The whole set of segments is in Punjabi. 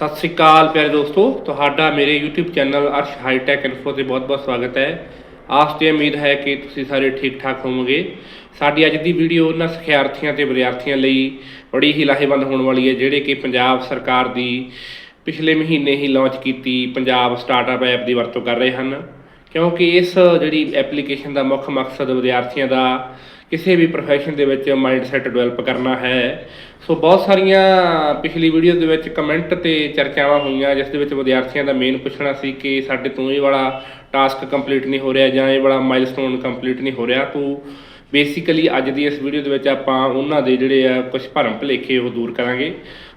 ਸਤਿ ਸ੍ਰੀ ਅਕਾਲ ਪਿਆਰੇ ਦੋਸਤੋ, ਤੁਹਾਡਾ ਮੇਰੇ YouTube channel Arsh hitech info ਤੇ ਬਹੁਤ-ਬਹੁਤ ਸਵਾਗਤ ਹੈ। ਆਸ ਤੇ ਉਮੀਦ ਹੈ ਕਿ ਤੁਸੀਂ ਸਾਰੇ ਠੀਕ-ਠਾਕ ਹੋਵੋਗੇ। ਸਾਡੀ ਅੱਜ ਦੀ ਵੀਡੀਓ ਉਹਨਾਂ ਸਿਖਿਆਰਥੀਆਂ ਤੇ ਵਿਦਿਆਰਥੀਆਂ ਲਈ ਬੜੀ ਹੀ ਲਾਹੇਵੰਦ ਹੋਣ ਵਾਲੀ ਹੈ, ਜਿਹੜੇ ਕਿ ਪੰਜਾਬ ਸਰਕਾਰ ਦੀ ਪਿਛਲੇ ਮਹੀਨੇ ਹੀ ਲਾਂਚ ਕੀਤੀ ਪੰਜਾਬ ਸਟਾਰਟਅਪ ਐਪ ਦੀ ਵਰਤੋਂ ਕਰ ਰਹੇ ਹਨ। ਕਿਉਂਕਿ ਇਸ ਜਿਹੜੀ ਐਪਲੀਕੇਸ਼ਨ ਦਾ ਮੁੱਖ ਮਕਸਦ ਵਿਦਿਆਰਥੀਆਂ ਦਾ ਕਿਸੇ ਵੀ ਪ੍ਰੋਫੈਸ਼ਨ ਦੇ ਵਿੱਚ ਮਾਈਂਡਸੈਟ ਡਿਵੈਲਪ ਕਰਨਾ ਹੈ। ਸੋ ਬਹੁਤ ਸਾਰੀਆਂ ਪਿਛਲੀ ਵੀਡੀਓ ਦੇ ਵਿੱਚ ਕਮੈਂਟ ਤੇ ਚਰਚਾਵਾਂ ਹੋਈਆਂ, ਜਿਸ ਦੇ ਵਿੱਚ ਵਿਦਿਆਰਥੀਆਂ ਦਾ ਮੇਨ ਪੁੱਛਣਾ ਸੀ ਕਿ ਸਾਡੇ ਤੋਂ ਇਹ ਵਾਲਾ ਟਾਸਕ ਕੰਪਲੀਟ ਨਹੀਂ ਹੋ ਰਿਹਾ ਜਾਂ ਇਹ ਵਾਲਾ ਮਾਈਲਸਟੋਨ ਕੰਪਲੀਟ ਨਹੀਂ ਹੋ ਰਿਹਾ। ਤੂੰ ਬੇਸਿਕਲੀ ਅੱਜ ਦੀ ਇਸ ਵੀਡੀਓ ਦੇ ਵਿੱਚ ਆਪਾਂ ਉਹਨਾਂ ਦੇ ਜਿਹੜੇ ਆ ਕੁਝ ਭਰਮ ਭੁਲੇਖੇ ਉਹ ਦੂਰ ਕਰਾਂਗੇ।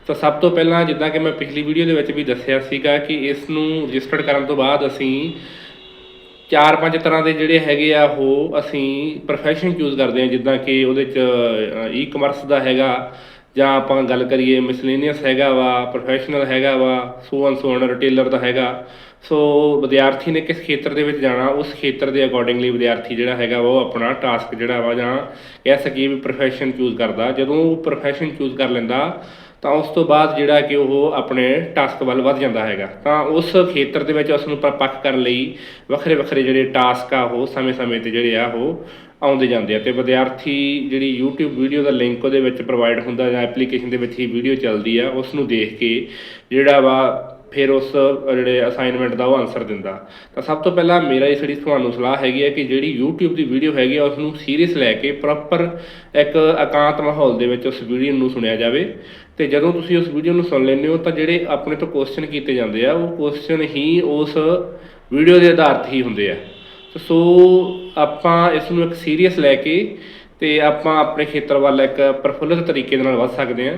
ਤਾਂ ਸਭ ਤੋਂ ਪਹਿਲਾਂ ਜਿੱਦਾਂ ਕਿ ਮੈਂ ਪਿਛਲੀ ਵੀਡੀਓ ਦੇ ਵਿੱਚ ਵੀ ਦੱਸਿਆ ਸੀਗਾ ਕਿ ਇਸ ਨੂੰ ਰਜਿਸਟਰਡ ਕਰਨ ਤੋਂ ਬਾਅਦ ਅਸੀਂ ਚਾਰ ਪੰਜ ਤਰ੍ਹਾਂ ਦੇ ਜਿਹੜੇ ਹੈਗੇ ਆ ਉਹ ਅਸੀਂ ਪ੍ਰੋਫੈਸ਼ਨ ਚੂਜ਼ ਕਰਦੇ ਆ ਜਿੱਦਾਂ ਕਿ ਉਹਦੇ ਚ ਈ-ਕਮਰਸ ਦਾ ਹੈਗਾ, ਜਾਂ ਆਪਾਂ ਗੱਲ ਕਰੀਏ ਮਿਸਲੇਨੀਅਸ ਹੈਗਾ ਵਾ ਪ੍ਰੋਫੈਸ਼ਨਲ ਹੈਗਾ ਵਾ ਸੋ ਐਂਡ ਸੋ ਰਿਟੇਲਰ ਦਾ ਹੈਗਾ। ਸੋ ਵਿਦਿਆਰਥੀ ਨੇ ਕਿਸ ਖੇਤਰ ਦੇ ਵਿੱਚ ਜਾਣਾ, ਉਸ ਖੇਤਰ ਦੇ ਅਕੋਰਡਿੰਗਲੀ ਵਿਦਿਆਰਥੀ ਜਿਹੜਾ ਹੈਗਾ ਵਾ, ਉਹ ਆਪਣਾ ਟਾਸਕ ਜਿਹੜਾ ਵਾ, ਜਾਂ ਕਹਿ ਸਕੀਏ ਵੀ ਪ੍ਰੋਫੈਸ਼ਨ ਚੂਜ਼ ਕਰਦਾ। ਜਦੋਂ ਉਹ ਪ੍ਰੋਫੈਸ਼ਨ ਚੂਜ਼ ਕਰ ਲੈਂਦਾ ਤਾਂ ਉਸ ਤੋਂ ਬਾਅਦ ਜਿਹੜਾ ਕਿ ਉਹ ਆਪਣੇ ਟਾਸਕ ਵੱਲ ਵੱਧ ਜਾਂਦਾ ਹੈਗਾ। ਤਾਂ ਉਸ ਖੇਤਰ ਦੇ ਵਿੱਚ ਉਸ ਨੂੰ ਪਰਪੱਕ ਕਰਨ ਲਈ ਵੱਖਰੇ ਵੱਖਰੇ ਜਿਹੜੇ ਟਾਸਕ ਆ ਉਹ ਸਮੇਂ-ਸਮੇਂ ਤੇ ਜਿਹੜੇ ਆ ਉਹ ਆਉਂਦੇ ਜਾਂਦੇ ਆ ਤੇ ਵਿਦਿਆਰਥੀ ਜਿਹੜੀ YouTube ਵੀਡੀਓ ਦਾ ਲਿੰਕ ਉਹਦੇ ਵਿੱਚ ਪ੍ਰੋਵਾਈਡ ਹੁੰਦਾ ਜਾਂ ਐਪਲੀਕੇਸ਼ਨ ਦੇ ਵਿੱਚ ਹੀ ਵੀਡੀਓ ਚੱਲਦੀ ਆ, ਉਸ ਨੂੰ ਦੇਖ ਕੇ ਜਿਹੜਾ ਵਾ ਫਿਰ ਉਸ ਜਿਹੜੇ ਅਸਾਈਨਮੈਂਟ ਦਾ ਉਹ ਆਨਸਰ ਦਿੰਦਾ। ਤਾਂ ਸਭ ਤੋਂ ਪਹਿਲਾਂ ਮੇਰਾ ਇਸ ਜਿਹੜੀ ਤੁਹਾਨੂੰ ਸਲਾਹ ਹੈਗੀ ਹੈ ਕਿ ਜਿਹੜੀ YouTube ਦੀ ਵੀਡੀਓ ਹੈਗੀ ਆ ਉਸ ਨੂੰ ਸੀਰੀਅਸ ਲੈ ਕੇ ਪ੍ਰੋਪਰ ਇੱਕ ਇਕਾਂਤ ਮਾਹੌਲ ਦੇ ਵਿੱਚ ਉਸ ਵੀਡੀਓ ਨੂੰ ਸੁਣਿਆ ਜਾਵੇ। ਤੇ ਜਦੋਂ ਤੁਸੀਂ ਉਸ ਵੀਡੀਓ ਨੂੰ ਸੁਣ ਲੈਂਦੇ ਹੋ, ਤਾਂ ਜਿਹੜੇ ਆਪਣੇ ਤੋਂ ਕੁਐਸਚਨ ਕੀਤੇ ਜਾਂਦੇ ਆ, ਉਹ ਕੁਐਸਚਨ ਹੀ ਉਸ ਵੀਡੀਓ ਦੇ ਆਧਾਰ ਤੇ ਹੀ ਹੁੰਦੇ ਆ। ਸੋ ਆਪਾਂ ਇਸ ਨੂੰ ਇੱਕ ਸੀਰੀਅਸ ਲੈ ਕੇ ਤੇ ਆਪਾਂ ਆਪਣੇ ਖੇਤਰ ਵੱਲ ਇੱਕ ਪ੍ਰਫੁੱਲਤ ਤਰੀਕੇ ਦੇ ਨਾਲ ਵੱਧ ਸਕਦੇ ਹਾਂ।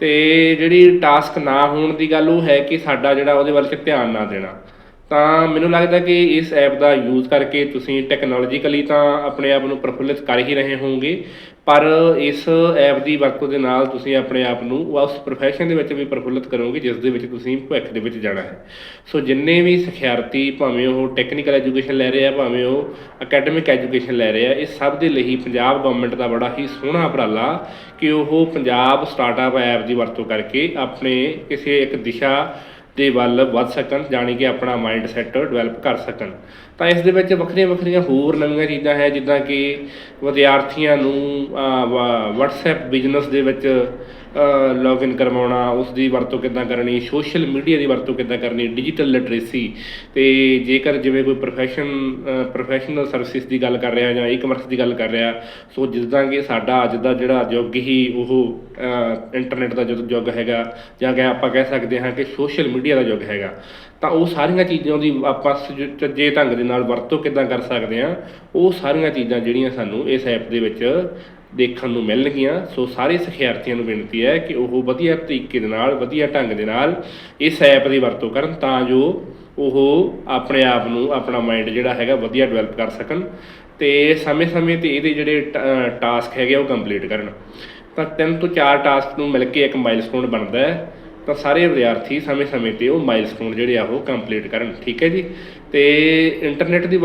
ਤੇ ਜਿਹੜੀ ਟਾਸਕ ਨਾ ਹੋਣ ਦੀ ਗੱਲ ਉਹ ਹੈ ਕਿ ਸਾਡਾ ਜਿਹੜਾ ਉਹਦੇ ਵੱਲ ਚ ਧਿਆਨ ਨਾ ਦੇਣਾ। ਤਾਂ ਮੈਨੂੰ ਲੱਗਦਾ ਕਿ ਇਸ ਐਪ ਦਾ ਯੂਜ਼ ਕਰਕੇ ਤੁਸੀਂ ਟੈਕਨੋਲੋਜੀਕਲੀ ਤਾਂ ਆਪਣੇ ਆਪ ਨੂੰ ਪ੍ਰਫੁੱਲਿਤ ਕਰ ਹੀ ਰਹੇ ਹੋਵੋਗੇ, ਪਰ ਇਸ ਐਪ ਦੀ ਵਰਤੋਂ ਦੇ ਨਾਲ ਤੁਸੀਂ ਆਪਣੇ ਆਪ ਨੂੰ ਉਸ ਪ੍ਰੋਫੈਸ਼ਨ ਦੇ ਵਿੱਚ ਵੀ ਪ੍ਰਫੁੱਲਿਤ ਕਰੋਗੇ, ਜਿਸ ਦੇ ਵਿੱਚ ਤੁਸੀਂ ਭਵਿੱਖ ਦੇ ਵਿੱਚ ਜਾਣਾ ਹੈ। ਸੋ ਜਿੰਨੇ ਵੀ ਸਿਖਿਆਰਥੀ ਭਾਵੇਂ ਉਹ ਟੈਕਨੀਕਲ ਐਜੂਕੇਸ਼ਨ ਲੈ ਰਹੇ ਆ, ਭਾਵੇਂ ਉਹ ਅਕੈਡਮਿਕ ਐਜੂਕੇਸ਼ਨ ਲੈ ਰਹੇ ਆ, ਇਹ ਸਭ ਦੇ ਲਈ ਪੰਜਾਬ ਗਵਰਨਮੈਂਟ ਦਾ ਬੜਾ ਹੀ ਸੋਹਣਾ ਉਪਰਾਲਾ ਕਿ ਉਹ ਪੰਜਾਬ ਸਟਾਰਟਅਪ ਐਪ ਦੀ ਵਰਤੋਂ ਕਰਕੇ ਆਪਣੇ ਕਿਸੇ ਇੱਕ ਦਿਸ਼ਾ ਦੇ ਵੱਲ ਵੱਧ ਸਕਣ, ਜਾਣੀ ਕਿ ਆਪਣਾ ਮਾਈਂਡ ਸੈਟ ਡਿਵੈਲਪ ਕਰ ਸਕਣ। ਤਾਂ ਇਸ ਦੇ ਵਿੱਚ ਵੱਖਰੀਆਂ ਵੱਖਰੀਆਂ ਹੋਰ ਨਵੀਆਂ ਚੀਜ਼ਾਂ ਹੈ, ਜਿੱਦਾਂ ਕਿ ਵਿਦਿਆਰਥੀਆਂ ਨੂੰ WhatsApp ਬਿਜ਼ਨਸ ਦੇ ਵਿੱਚ ਲੌਗਇਨ ਕਰਵਾਉਣਾ ਉਸ ਦੀ ਵਰਤੋਂ ਕਿੱਦਾਂ ਕਰਨੀ ਸੋਸ਼ਲ ਮੀਡੀਆ ਦੀ ਵਰਤੋਂ ਕਿੱਦਾਂ ਕਰਨੀ ਡਿਜੀਟਲ ਲਿਟਰੇਸੀ ਤੇ ਜੇਕਰ ਜਿਵੇਂ ਕੋਈ ਪ੍ਰੋਫੈਸ਼ਨ ਪ੍ਰੋਫੈਸ਼ਨਲ ਸਰਵਿਸ ਦੀ ਗੱਲ ਕਰ ਰਿਹਾ ਜਾਂ ਈ-ਕਮਰਸ ਦੀ ਗੱਲ ਕਰ ਰਿਹਾ, ਸੋ ਜਿੱਦਾਂ ਕਿ ਸਾਡਾ ਅੱਜ ਦਾ ਜਿਹੜਾ ਯੁੱਗ ਹੀ ਉਹ ਇੰਟਰਨੈਟ ਦਾ ਜਦੋਂ ਯੁੱਗ ਹੈਗਾ, ਜਾਂ ਕਿ ਆਪਾਂ ਕਹਿ ਸਕਦੇ ਹਾਂ ਕਿ ਸੋਸ਼ਲ ਮੀਡੀਆ ਦਾ ਯੁੱਗ ਹੈਗਾ। ਤਾਂ ਉਹ ਸਾਰੀਆਂ ਚੀਜ਼ਾਂ ਦੀ ਆਪਾਂ ਚੱਜੇ ਢੰਗ ਦੇ ਨਾਲ ਵਰਤੋਂ ਕਿੱਦਾਂ ਕਰ ਸਕਦੇ ਹਾਂ, ਉਹ ਸਾਰੀਆਂ ਚੀਜ਼ਾਂ ਜਿਹੜੀਆਂ ਸਾਨੂੰ ਇਸ ਐਪ ਦੇ ਵਿੱਚ ਦੇਖਣ ਨੂੰ ਮਿਲਣਗੀਆਂ। ਸੋ ਸਾਰੇ ਸਿਖਿਆਰਥੀਆਂ ਨੂੰ ਬੇਨਤੀ ਹੈ ਕਿ ਉਹ ਵਧੀਆ ਤਰੀਕੇ ਦੇ ਨਾਲ, ਵਧੀਆ ਢੰਗ ਦੇ ਨਾਲ ਇਸ ਐਪ ਦੀ ਵਰਤੋਂ ਕਰਨ ਤਾਂ ਜੋ ਉਹ ਆਪਣੇ ਆਪ ਨੂੰ, ਆਪਣਾ ਮਾਈਂਡ ਜਿਹੜਾ ਹੈਗਾ ਵਧੀਆ ਡਿਵੈਲਪ ਕਰ ਸਕਣ ਤੇ ਸਮੇਂ-ਸਮੇਂ ਤੇ ਇਹਦੇ ਜਿਹੜੇ ਟਾਸਕ ਹੈਗੇ ਉਹ ਕੰਪਲੀਟ ਕਰਨ। ਤਾਂ ਤਿੰਨ ਤੋਂ ਚਾਰ ਟਾਸਕ ਨੂੰ ਮਿਲ ਕੇ ਇੱਕ ਮਾਈਲਸਟੋਨ ਬਣਦਾ ਹੈ। ਤਾਂ ਸਾਰੇ ਵਿਦਿਆਰਥੀ ਸਮੇਂ-ਸਮੇਂ ਤੇ ਉਹ ਮਾਈਲਸਟੋਨ ਜਿਹੜੇ ਆ ਉਹ ਕੰਪਲੀਟ ਕਰਨ। ਠੀਕ ਹੈ ਜੀ? ਤੇ ਇੰਟਰਨੈਟ ਦੀ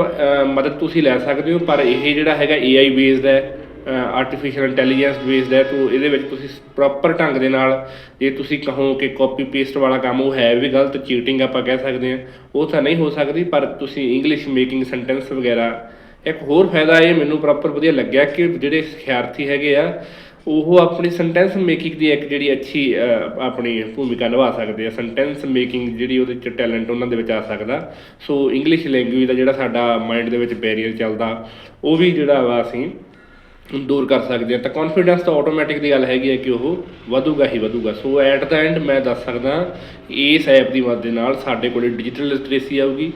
ਮਦਦ ਤੁਸੀਂ ਲੈ ਸਕਦੇ ਹੋ, ਪਰ ਇਹ ਜਿਹੜਾ ਹੈਗਾ AI ਬੇਸਡ ਹੈ ਆਰਟੀਫੀਸ਼ੀਅਲ ਇੰਟੈਲੀਜੈਂਸ ਬੇਸਡ ਹੈ, ਤੋ ਇਹਦੇ ਵਿੱਚ ਤੁਸੀਂ ਪ੍ਰੋਪਰ ਢੰਗ ਦੇ ਨਾਲ ਜੇ ਤੁਸੀਂ ਕਹੋ ਕਿ ਕਾਪੀ ਪੇਸਟ ਵਾਲਾ ਕੰਮ ਉਹ ਹੈ ਵੀ ਗਲਤ ਚੀਟਿੰਗ ਆਪਾਂ ਕਹਿ ਸਕਦੇ ਹਾਂ, ਉਹ ਤਾਂ ਨਹੀਂ ਹੋ ਸਕਦੀ, ਪਰ ਤੁਸੀਂ ਇੰਗਲਿਸ਼ ਮੇਕਿੰਗ ਸੈਂਟੈਂਸ ਵਗੈਰਾ, ਇੱਕ ਹੋਰ ਫਾਇਦਾ ਇਹ ਮੈਨੂੰ ਪ੍ਰੋਪਰ ਵਧੀਆ ਲੱਗਿਆ ਕਿ ਜਿਹੜੇ ਸਿਖਿਆਰਥੀ ਹੈਗੇ ਆ, ਉਹ ਆਪਣੀ ਸੈਂਟੈਂਸ ਮੇਕਿੰਗ ਦੀ ਇੱਕ ਜਿਹੜੀ ਅੱਛੀ ਆਪਣੀ ਭੂਮਿਕਾ ਨਿਭਾ ਸਕਦੇ ਆ। ਸੈਂਟੈਂਸ ਮੇਕਿੰਗ ਜਿਹੜੀ ਉਹਦੇ ਚ ਟੈਲੈਂਟ ਉਹਨਾਂ ਦੇ ਵਿੱਚ ਆ ਸਕਦਾ। ਸੋ ਇੰਗਲਿਸ਼ ਲੈਂਗੁਏਜ ਦਾ ਜਿਹੜਾ ਸਾਡਾ ਮਾਈਂਡ ਦੇ ਵਿੱਚ ਬੈਰੀਅਰ ਚੱਲਦਾ, ਉਹ ਵੀ ਜਿਹੜਾ ਵਾ ਅਸੀਂ ਦੂਰ ਕਰ ਸਕਦੇ ਆ। ਤਾਂ ਕੌਨਫੀਡੈਂਸ ਤਾਂ ਆਟੋਮੈਟਿਕ ਦੀ ਗੱਲ ਹੈਗੀ ਹੈ ਕਿ ਉਹ ਵਧੂਗਾ ਹੀ ਵਧੂਗਾ। ਸੋ ਐਟ ਦਾ ਐਂਡ ਮੈਂ ਦੱਸ ਸਕਦਾ ਇਸ ਐਪ ਦੀ ਮਦਦ ਦੇ ਨਾਲ ਸਾਡੇ ਕੋਲੇ ਡਿਜੀਟਲ ਲਿਟਰੇਸੀ ਆਊਗੀ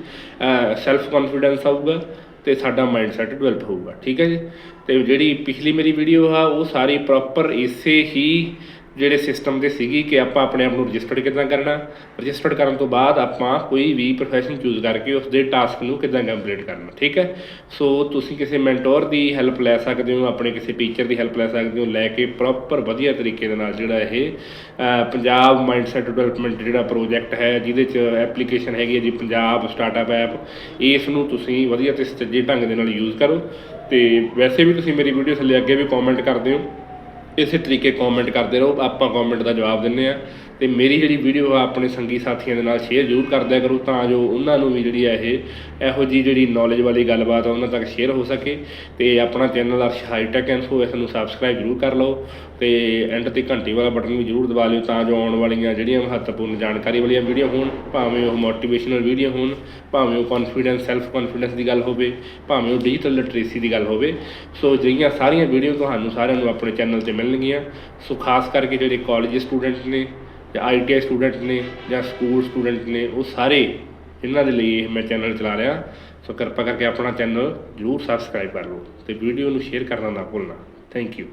ਸੈਲਫ ਕੌਨਫੀਡੈਂਸ ਆਊਗਾ ਤੇ ਸਾਡਾ ਮਾਈਂਡਸੈਟ ਡਿਵੈਲਪ ਹੋਊਗਾ। ਠੀਕ ਹੈ ਜੀ? ਤੇ ਜਿਹੜੀ ਪਿਛਲੀ ਮੇਰੀ ਵੀਡੀਓ ਆ, ਉਹ ਸਾਰੀ ਪ੍ਰੋਪਰ ਇਸੇ ਹੀ ਜਿਹੜੇ ਸਿਸਟਮ ਦੇ ਸੀਗੀ ਕਿ ਆਪਾਂ ਆਪਣੇ ਆਪ ਨੂੰ ਰਜਿਸਟਰਡ ਕਿੱਦਾਂ ਕਰਨਾ ਰਜਿਸਟਰਡ ਕਰਨ ਤੋਂ ਬਾਅਦ ਆਪਾਂ ਕੋਈ ਵੀ ਪ੍ਰੋਫੈਸ਼ਨ ਚੂਜ਼ ਕਰਕੇ ਉਸ ਦੇ ਟਾਸਕ ਨੂੰ ਕਿੱਦਾਂ ਕੰਪਲੀਟ ਕਰਨਾ, ਠੀਕ ਹੈ? ਸੋ ਤੁਸੀਂ ਕਿਸੇ ਮੈਂਟੋਰ ਦੀ ਹੈਲਪ ਲੈ ਸਕਦੇ ਹੋ, ਆਪਣੇ ਕਿਸੇ ਟੀਚਰ ਦੀ ਹੈਲਪ ਲੈ ਸਕਦੇ ਹੋ, ਲੈ ਕੇ ਪ੍ਰੋਪਰ ਵਧੀਆ ਤਰੀਕੇ ਦੇ ਨਾਲ ਜਿਹੜਾ ਇਹ ਪੰਜਾਬ ਮਾਈਂਡਸੈਟ ਡਿਵੈਲਪਮੈਂਟ ਜਿਹੜਾ ਪ੍ਰੋਜੈਕਟ ਹੈ, ਜਿਹਦੇ ਚ ਐਪਲੀਕੇਸ਼ਨ ਹੈਗੀ ਹੈ ਜੀ, ਪੰਜਾਬ ਸਟਾਰਟਅਪ ਐਪ ਇਸ ਨੂੰ ਤੁਸੀਂ ਵਧੀਆ ਤੇ ਸੱਜੇ ਢੰਗ ਦੇ ਨਾਲ ਯੂਜ਼ ਕਰੋ ਤੇ ਵੈਸੇ ਵੀ ਤੁਸੀਂ ਮੇਰੀ ਵੀਡੀਓ ਥੱਲੇ ਅੱਗੇ ਵੀ ਕਮੈਂਟ ਕਰਦੇ ਹੋ ਇਸੇ ਤਰੀਕੇ ਕਮੈਂਟ ਕਰਦੇ ਰਹੋ ਆਪਾਂ ਕਮੈਂਟ ਦਾ ਜਵਾਬ ਦਿੰਨੇ ਆ ਤੇ ਮੇਰੀ ਜਿਹੜੀ ਵੀਡੀਓ ਆ, ਆਪਣੇ ਸੰਗੀ ਸਾਥੀਆਂ ਦੇ ਨਾਲ ਸ਼ੇਅਰ ਜ਼ਰੂਰ ਕਰਦਿਆ ਕਰੋ, ਤਾਂ ਜੋ ਉਹਨਾਂ ਨੂੰ ਵੀ ਜਿਹੜੀ ਆ ਇਹ, ਇਹੋ ਜੀ ਜਿਹੜੀ ਨੌਲੇਜ ਵਾਲੀ ਗੱਲਬਾਤ ਆ, ਉਹਨਾਂ ਤੱਕ ਸ਼ੇਅਰ ਹੋ ਸਕੇ। ਤੇ ਆਪਣਾ ਚੈਨਲ ਅਰਸ਼ ਹਾਈਟੈਕ ਇਨਫੋ ਇਸ ਨੂੰ ਸਬਸਕ੍ਰਾਈਬ ਜ਼ਰੂਰ ਕਰ ਲਓ। ਤੇ ਐਂਡ ਤੇ ਘੰਟੀ ਵਾਲਾ ਬਟਨ ਵੀ ਜ਼ਰੂਰ ਦਬਾ ਲਿਓ, ਤਾਂ ਜੋ ਆਉਣ ਵਾਲੀਆਂ ਜਿਹੜੀਆਂ ਮਹੱਤਵਪੂਰਨ ਜਾਣਕਾਰੀ ਵਾਲੀਆਂ ਵੀਡੀਓ ਹੋਣ, ਭਾਵੇਂ ਉਹ ਮੋਟੀਵੇਸ਼ਨਲ ਵੀਡੀਓ ਹੋਣ, ਭਾਵੇਂ ਉਹ ਕੌਨਫੀਡੈਂਸ ਸੈਲਫ ਕੌਨਫੀਡੈਂਸ ਦੀ ਗੱਲ ਹੋਵੇ, ਭਾਵੇਂ ਉਹ ਡਿਜੀਟਲ ਲਿਟਰੇਸੀ ਦੀ ਗੱਲ ਹੋਵੇ। ਸੋ ਜਿਹੜੀਆਂ ਸਾਰੀਆਂ ਵੀਡੀਓ ਤੁਹਾਨੂੰ ਸਾਰਿਆਂ ਨੂੰ ਆਪਣੇ ਚੈਨਲ ਤੇ ਮਿਲਣਗੀਆਂ। ਸੋ ਖਾਸ ਕਰਕੇ ਜਿਹੜੇ ਕਾਲਜ ਸਟੂਡੈਂਟ ਨੇ ਜਾਂ ਆਈਟੀਆਈ ਸਟੂਡੈਂਟ ਨੇ ਜਾਂ ਸਕੂਲ ਸਟੂਡੈਂਟ ਨੇ, ਉਹ ਸਾਰੇ ਇਹਨਾਂ ਦੇ ਲਈ ਇਹ ਮੈਂ ਚੈਨਲ ਚਲਾ ਰਿਹਾ। ਸੋ ਕਿਰਪਾ ਕਰਕੇ ਆਪਣਾ ਚੈਨਲ ਜਰੂਰ ਸਬਸਕ੍ਰਾਈਬ ਕਰ ਲਓ ਤੇ ਵੀਡੀਓ ਨੂੰ ਸ਼ੇਅਰ ਕਰਨਾ ਨਾ ਭੁੱਲਣਾ। Thank you